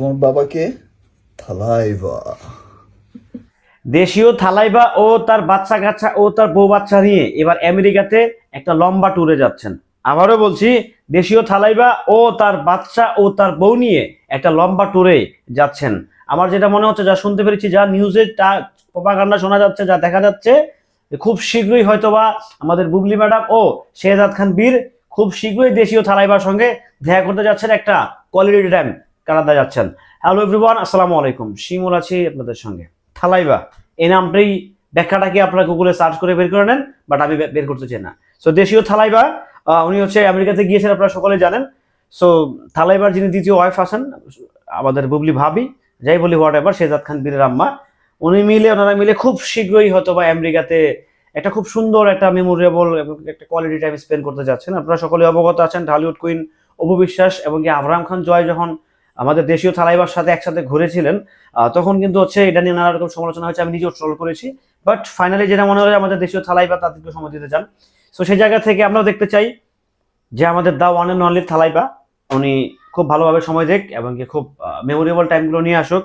তোমার বাবাকে? থালাইভা দেশীয় থালাইবা ও তার বাচ্চা কাচ্চা ও তার বউ বাচ্চা নিয়ে এবার আমেরিকাতে একটা লম্বা ট্যুরে যাচ্ছেন। আবারও বলছি, দেশীয় থালাইবা ও তার বাচ্চা ও তার বউ নিয়ে একটা লম্বা ট্যুরে যাচ্ছেন। আমার যেটা মনে হচ্ছে, যা শুনতে পেরেছি, যা নিউজে তা প্রপাগান্ডা শোনা যাচ্ছে, যা দেখা যাচ্ছে, খুব শীঘ্রই হয়তোবা আমাদের বুবলি ম্যাডাম ও শেহজাদ খান বীর খুব শীঘ্রই দেশীয় থালাইবার সঙ্গে দেখা করতে যাচ্ছেন একটা কোয়ালিটি টাইম কানাডা যাচ্ছেন। হ্যালো এভরিওয়ান আসসালামু আলাইকুম। শিমুল আছি আপনাদের সঙ্গে। থালাইবা, এই নামটাই ব্যাখ্যাটা কি আপনারা গুগলে সার্চ করে বের করে নেন বাট আমি বের করতে চাই না। সো দেশীয় থালাইবা উনি হচ্ছে আমেরিকাতে গিয়েছেন, আপনারা সকলে জানেন। সো থালাইবার যিনি দ্বিতীয় ওয়াইফ আছেন, আমাদের বুবলি ভাবি, যাই বলি হোয়াট এভার শেজাদ খান বীরের আম্মা, উনি মিলে, ওনারা মিলে খুব শীঘ্রই হয়তো বা আমেরিকাতে একটা খুব সুন্দর একটা মেমোরিয়েবল এবং একটা কোয়ালিটি টাইম স্পেন্ড করতে যাচ্ছেন। আপনারা সকলে অবগত আছেন, ঢালিউড কুইন অপু বিশ্বাস এবং আবরাম খান জয় যখন আমাদের দেশীয় থালাইবার সাথে একসাথে ঘুরেছিলেন তখন কিন্তু হচ্ছে এটা নিয়ে নানা রকম সমালোচনা হয়েছে, আমি নিজেও ট্রল করেছি। বাট ফাইনালি যেটা মনে হয় আমাদের দেশীয় থালাইবা তাদেরকে সময় দিতে চান। সো সেই জায়গা থেকে আমরা দেখতে চাই যে আমাদের the one and only Thalaiva উনি খুব ভালোভাবে সময় দেখ এবং কি খুব মেমোরেবল টাইমগুলো নিয়ে আসুক।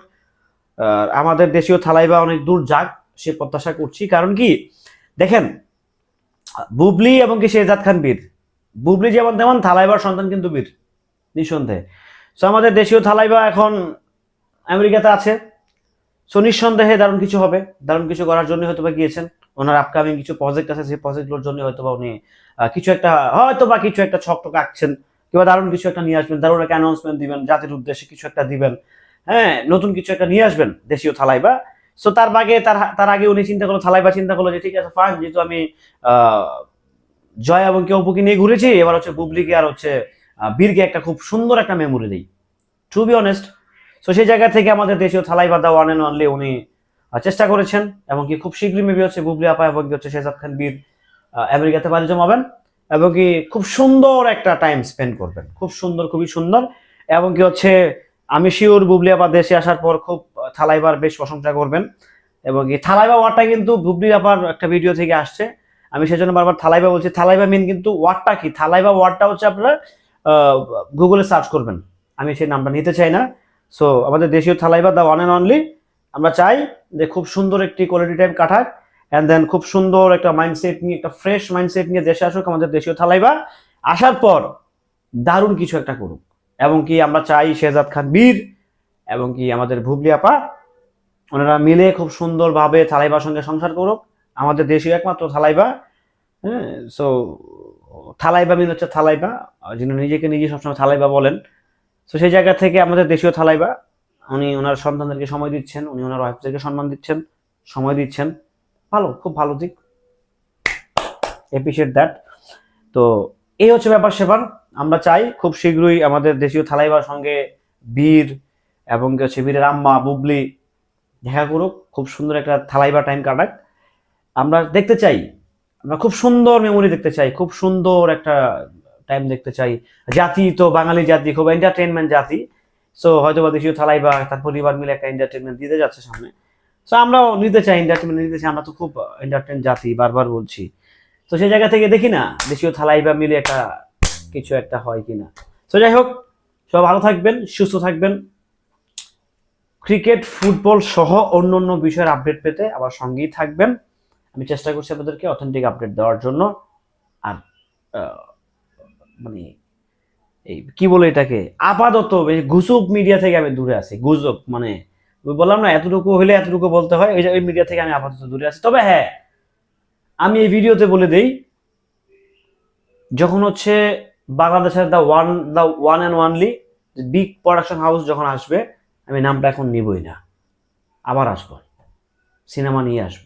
আমাদের দেশীয় থালাইবা অনেক দূর যাক, সে প্রত্যাশা করছি। কারণ কি, দেখেন, বুবলি এবং কি শেহজাদ খান বীর। বুবলি যেমন তেমন থালাইবার সন্তান কিন্তু বীর, নিঃসন্দেহে। সো আমাদের দেশীয় থালাইবা এখন আমেরিকাতে আছে। সো নিঃসন্দেহে দারুণ কিছু হবে। দারুণ কিছু করার জন্য হয়তো বা গিয়েছেন। ওনার আপকামিং কিছু প্রজেক্ট আছে। সেই প্রজেক্টগুলোর জন্য হয়তো বা উনি কিছু একটা হয়তো বা কিছু একটা ছক টক আঁকছেন কিংবা দারুণ কিছু একটা নিয়ে আসবেন। দারুণ একটা অ্যানাউন্সমেন্ট দিবেন, জাতির উদ্দেশ্যে কিছু একটা দিবেন। হ্যাঁ নতুন কিছু একটা নিয়ে আসবেন দেশীয় থালাইবা সো তার বাগে, তার তার আগে উনি চিন্তা করল থালাইবা চিন্তা করল যে, ঠিক আছে ফাইন যেহেতু আমি জয় এবং কেউ অপুকে নিয়ে ঘুরেছি, এবার হচ্ছে বুবলিকে আর হচ্ছে বীরকে একটা খুব সুন্দর একটা মেমোরি দেই। টু বি অনেস্ট সো সেই জায়গা থেকে আমাদের দেশীয় Thalaiva the one and only উনি চেষ্টা করেছেন এবং কি খুব শীঘ্রই মেবি হচ্ছে বুবলি আপা এবং হচ্ছে শেজাদ খান বীর আমেরিকাতে বাড়ি জমাবেন এবং কি খুব সুন্দর একটা টাইম স্পেন্ড করবেন। খুব সুন্দর, খুবই সুন্দর এবং কি হচ্ছে আমি শিওর বুবলি আপা দেশে আসার পর খুব থালাইবার বেশ প্রশংসা করবেন এবং কি থালাইবা ওয়ার্ডটা কিন্তু বুবলি আপার একটা ভিডিও থেকে আসছে। আমি সেজন্য বারবার থালাইবা বলছি থালাইবা মিন কিন্তু ওয়ার্ডটা কি? থালাইবা ওয়ার্ডটা হচ্ছে আপনারা গুগলে সার্চ করবেন। আমি সেই নামটা নিতে চাই না। সো আমাদের দেশীয় Thalaiva the one and only আমরা চাই যে খুব সুন্দর একটি কোয়ালিটি টাইম কাটাক অ্যান্ড দেন খুব সুন্দর একটা মাইন্ডসেট নিয়ে, একটা ফ্রেশ মাইন্ডসেট নিয়ে দেশে আসুক, আমাদের দেশীয় থালাইবা আসার পর দারুণ কিছু একটা করুক। এবং কি আমরা চাই শেহজাদ খান বীর, এবং কি আমাদের ভুবলি আপা, ওনারা মিলে খুব সুন্দরভাবে থালাইবার সঙ্গে সংসার করুক। আমাদের দেশীয় একমাত্র থালাইবা হ্যাঁ সো থালাইবা মিন হচ্ছে থালাইবা। যিনি নিজেকে নিজে সবসময় থালাইবা বলেন, তো সেই জায়গা থেকে আমাদের দেশীয় থালাইবা। উনি ওনার সন্তানদেরকে সময় দিচ্ছেন, উনি ওনার ওয়াইফদেরকে সম্মান দিচ্ছেন, সময় দিচ্ছেন। ভালো, খুব ভালো দিক। এপ্রিসিয়েট দ্যাট তো এই হচ্ছে ব্যাপার সেবার। আমরা চাই খুব শীঘ্রই আমাদের দেশীয় থালাইবার সঙ্গে বীর এবং হচ্ছে বীরের আম্মা, বুবলি দেখা করুক। খুব সুন্দর একটা থালাইবা টাইম কাটাক। আমরা দেখতে চাই আমরা খুব সুন্দর মেমোরি দেখতে চাই, খুব সুন্দর একটা টাইম দেখতে চাই। জাতি তো বাঙালি জাতি, খুব এন্টারটেনমেন্ট জাতি। সো হয়তো বা দেশীয় থালাই বা তার পরিবার মিলে একটা এন্টারটেনমেন্ট দিতে যাচ্ছে সামনে। সো আমরাও নিতে চাই এন্টারটেনমেন্ট নিতে চাই। আমরা তো খুব এন্টারটেন জাতি, বারবার বলছি। তো সেই জায়গা থেকে দেখি না দেশীয় থালাই বা মিলে একটা কিছু একটা হয় কিনা। তো যাই হোক সব ভালো থাকবেন, সুস্থ থাকবেন। ক্রিকেট ফুটবল সহ অন্য অন্য বিষয়ের আপডেট পেতে আবার সঙ্গেই থাকবেন। আমি চেষ্টা করছি আপনাদেরকে অথেন্টিক আপডেট দেওয়ার জন্য। আর মানে এই, কি বলে এটাকে? আপাতত গুজব মিডিয়া থেকে আমি দূরে আছি। গুজব মানে বললাম না, এতটুকু হলে এতটুকু বলতে হয়, ওই ওই মিডিয়া থেকে আমি আপাতত দূরে আছি। তবে হ্যাঁ আমি এই ভিডিওতে বলে দেই, যখন হচ্ছে বাংলাদেশের the one the one and only big production house যখন আসবে, আমি নামটা এখন নিবই না। আবার আসব। সিনেমা নিয়ে আসব।